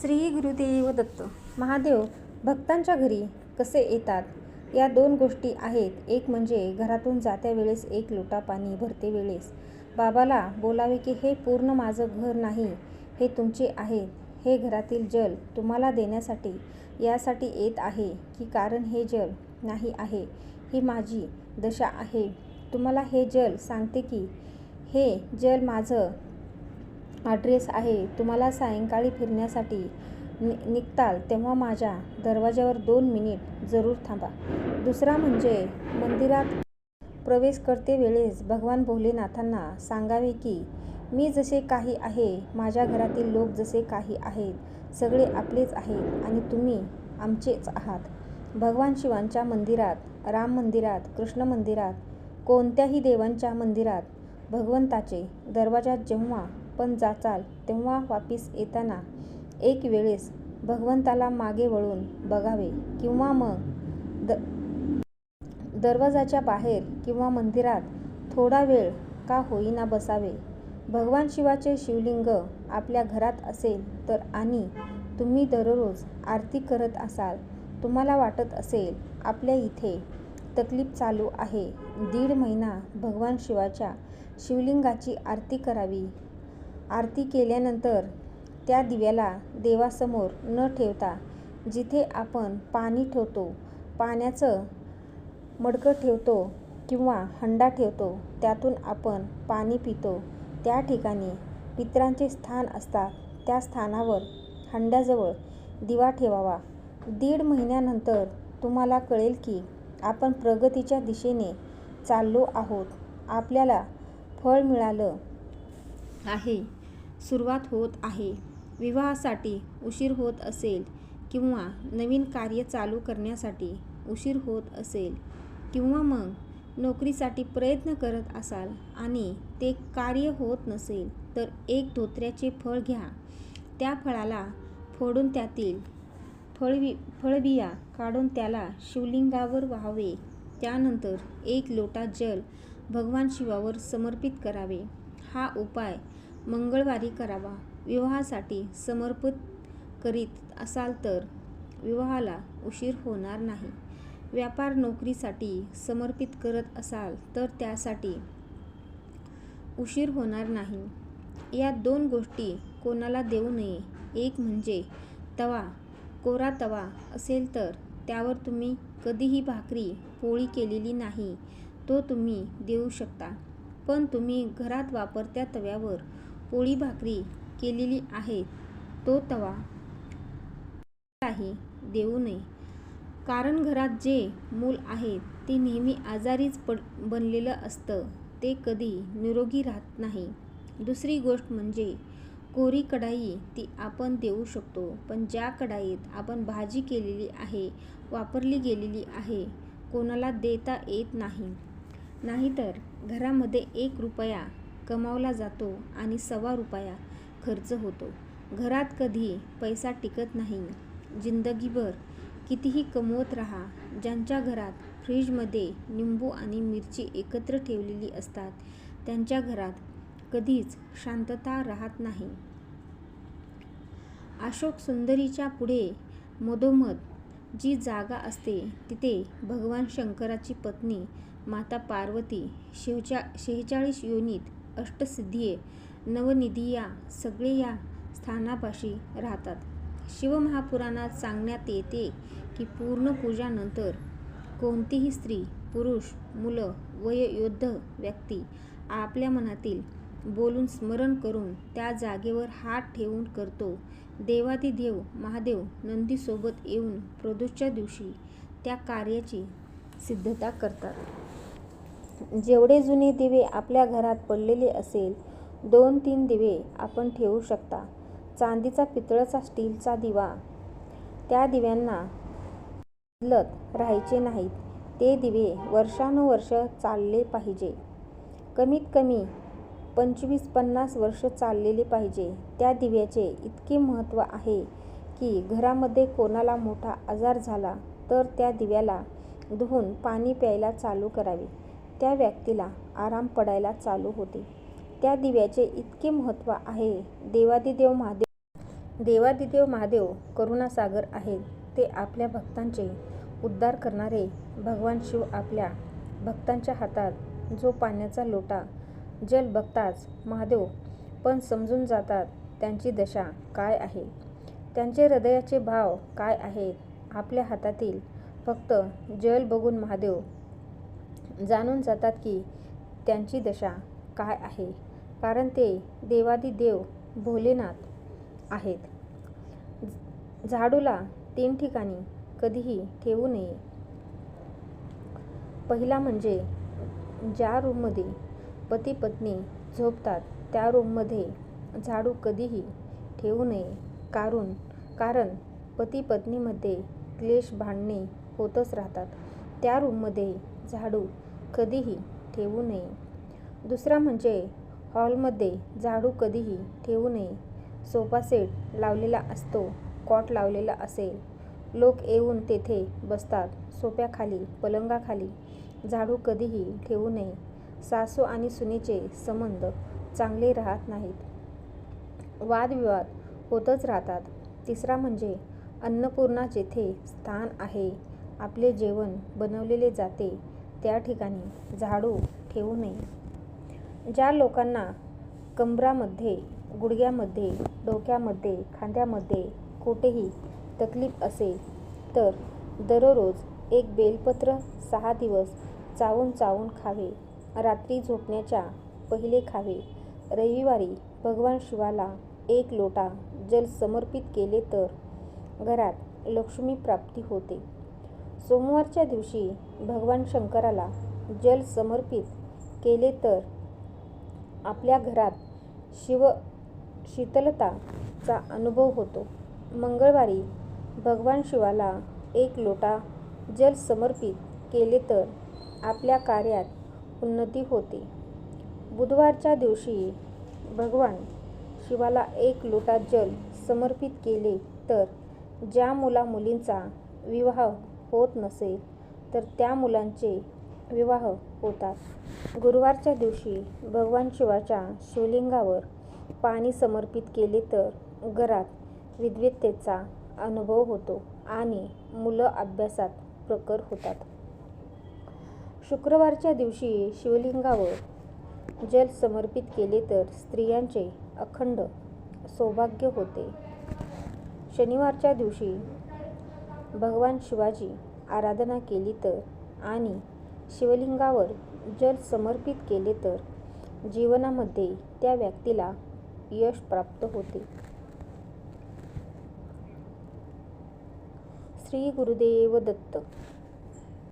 श्री गुरुदेव दत्त महादेव भक्तांच्या घरी कसे येतात? या दोन गोष्टी आहेत. एक म्हणजे घरातून जात्या वेळेस एक लोटा पाणी भरते वेळेस. बाबाला बोलावे की हे पूर्ण माझं घर नाही हे तुमचे आहे हे घरातील जल तुम्हाला देण्यासाठी यासाठी येत आहे की कारण हे जल नाही आहे ही माझी दशा आहे. तुम्हाला हे जल सांगते की हे जल माझं ॲड्रेस आहे तुम्हाला सायंकाळी फिरण्यासाठी नि निघताल तेव्हा माझ्या दरवाज्यावर दोन मिनिट जरूर थांबा. दुसरा म्हणजे मंदिरात प्रवेश करते वेळेस भगवान भोलेनाथांना सांगावे की मी जसे काही आहे माझ्या घरातील लोक जसे काही आहेत सगळे आपलेच आहेत आणि तुम्ही आमचेच आहात. भगवान शिवांच्या मंदिरात राम मंदिरात कृष्ण मंदिरात कोणत्याही देवांच्या मंदिरात भगवंताचे दरवाजात जेव्हा पण जाचाल तेव्हा वापिस येताना एक वेळेस भगवंताला मागे वळून बघावे किंवा मग द दरवाजाच्या बाहेर किंवा मंदिरात थोडा वेळ का होईना बसावे. भगवान शिवाचे शिवलिंग आपल्या घरात असेल तर आणि तुम्ही दररोज आरती करत असाल तुम्हाला वाटत असेल आपल्या इथे तकलीफ चालू आहे. दीड महिना भगवान शिवाच्या शिवलिंगाची आरती करावी. आरती केल्यानंतर त्या दिव्याला देवासमोर न ठेवता जिथे आपण पाणी ठेवतो पाण्याचं मडकं ठेवतो किंवा हंडा ठेवतो त्यातून आपण पाणी पितो. त्या ठिकाणी पित्रांचे स्थान असतात. त्या स्थानावर हंड्याजवळ दिवा ठेवावा. दीड महिन्यानंतर तुम्हाला कळेल की आपण प्रगतीच्या दिशेने चाललो आहोत. आपल्याला फळ मिळालं आहे. सुरुवात होत आहे. विवाहासाठी उशीर होत असेल किंवा नवीन कार्य चालू करण्यासाठी उशीर होत असेल किंवा मग नोकरीसाठी प्रयत्न करत असाल आणि ते कार्य होत नसेल तर एक धोत्र्याचे फळ घ्या. त्या फळाला फोडून त्यातील फळवी फळबिया काढून त्याला शिवलिंगावर वाहावे. त्यानंतर एक लोटा जल भगवान शिवावर समर्पित करावे. हा उपाय मंगळवारी करावा. विवाहासाठी समर्पित करीत असाल तर विवाहाला उशीर होणार नाही. व्यापार नोकरीसाठी समर्पित करत असाल तर त्यासाठी उशीर होणार नाही. या दोन गोष्टी कोणाला देऊ नये. एक म्हणजे तवा कोरा तवा असेल तर त्यावर तुम्ही कधीही भाकरी पोळी केलेली नाही तो तुम्ही देऊ शकता. पण तुम्ही घरात वापरत्या तव्यावर पोळी भाकरी केलेली आहे. तो तवा काही देऊ नये. कारण घरात जे मूल आहे ते नेहमी आजारीच पड बनलेलं असतं. ते कधी निरोगी राहत नाही. दुसरी गोष्ट म्हणजे कोरी कढाई ती आपण देऊ शकतो पण ज्या कढाईत आपण भाजी केलेली आहे वापरली गेलेली आहे कोणाला देता येत नाही. नाहीतर घरामध्ये एक रुपया कमावला जातो आणि सव्वा रुपया खर्च होतो. घरात कधी पैसा टिकत नाही. जिंदगीभर कितीही कमवत राहा ज्यांच्या घरात फ्रीजमध्ये निंबू आणि मिरची एकत्र ठेवलेली असतात त्यांच्या घरात कधीच शांतता राहत नाही. अशोक सुंदरीच्या पुढे मधोमध जी जागा असते तिथे भगवान शंकराची पत्नी माता पार्वती शेवच्या शेहेचाळीस योनीत अष्टसिद्धिये नवनिधिया सगळे या स्थानापाशी राहतात. शिवमहापुराणात सांगण्यात येते की पूर्ण पूजानंतर कोणतीही स्त्री पुरुष मुलं वयोवृद्ध व्यक्ती आपल्या मनातील बोलून स्मरण करून त्या जागेवर हात ठेवून करतो. देवादिदेव महादेव नंदीसोबत येऊन प्रदोषच्या दिवशी त्या कार्याची सिद्धता करतात. जेवढे जुने दिवे आपल्या घरात पडलेले असेल दोन तीन दिवे आपण ठेवू शकता. चांदीचा पितळचा स्टीलचा दिवा. त्या दिव्यांना बदलत राहायचे नाहीत. ते दिवे वर्षानुवर्ष चालले पाहिजे. कमीत कमी पंचवीस पन्नास वर्ष चाललेले पाहिजे. त्या दिव्याचे इतके महत्त्व आहे की घरामध्ये कोणाला मोठा आजार झाला तर त्या दिव्याला धुवून पाणी प्यायला चालू करावे. त्या व्यक्तीला आराम पडायला चालू होते त्या दिव्याचे इतके महत्त्व आहे देवादिदेव महादेव देवादिदेव महादेव करुणासागर आहेत. ते आपल्या भक्तांचे उद्धार करणारे भगवान शिव आपल्या भक्तांच्या हातात जो पाण्याचा लोटा जल बघताच महादेव पण समजून जातात त्यांची दशा काय आहे, त्यांचे हृदयाचे भाव काय आहेत. आपल्या हातातील फक्त जल बघून महादेव जाणून जातात की त्यांची दशा काय आहे कारण ते देवादिदेव भोलेनाथ आहेत. झाडूला तीन ठिकाणी कधीही ठेवू नये. पहिला म्हणजे ज्या रूममध्ये पती पत्नी झोपतात त्या रूममध्ये झाडू कधीही ठेवू नये कारण पती पत्नीमध्ये क्लेश भांडणे होतच राहतात. त्या रूममध्ये झाडू कधीही ठेवू नये. दुसरा म्हणजे हॉलमध्ये झाडू कधीही ठेवू नये. सोफा सेट लावलेला असतो, कॉट लावलेला असेल, लोक येऊन तेथे बसतात. सोप्याखाली पलंगाखाली झाडू कधीही ठेवू नये. सासू आणि सुनेचे संबंध चांगले राहत नाहीत. वादविवाद होतच राहतात. तिसरा म्हणजे अन्नपूर्णा जेथे स्थान आहे, आपले जेवण बनवलेले जाते त्या ठिकाणी झाडू ठेवू नये. ज्या लोकांना कंबरामध्ये, गुडघ्यामध्ये, डोक्यामध्ये, खांद्यामध्ये कुठेही तकलीफ असेल तर दररोज एक बेलपत्र सहा दिवस चावून चावून खावे. रात्री झोपण्याच्या पहिले खावे. रविवारी भगवान शिवाला एक लोटा जल समर्पित केले तर घरात लक्ष्मी प्राप्ती होते. सोमवारच्या दिवशी भगवान शंकराला जल समर्पित केले तर आपल्या घरात शिव शीतलताचा अनुभव होतो. मंगळवारी भगवान शिवाला एक लोटा जल समर्पित केले तर आपल्या कार्यात उन्नती होते. बुधवारच्या दिवशी भगवान शिवाला एक लोटा जल समर्पित केले तर ज्या मुला-मुलींचा विवाह होत नसेल तर त्या मुलांचे विवाह होतात. गुरुवारच्या दिवशी भगवान शिवाच्या शिवलिंगावर पाणी समर्पित केले तर घरात विद्वत्तेचा अनुभव होतो आणि मुलं अभ्यासात प्रखर होतात. शुक्रवारच्या दिवशी शिवलिंगावर जल समर्पित केले तर स्त्रियांचे अखंड सौभाग्य होते. शनिवारच्या दिवशी भगवान शिवाची आराधना केली तर आणि शिवलिंगावर जल समर्पित केले तर जीवनामध्ये त्या व्यक्तीला यश प्राप्त होते. श्री गुरुदेव दत्त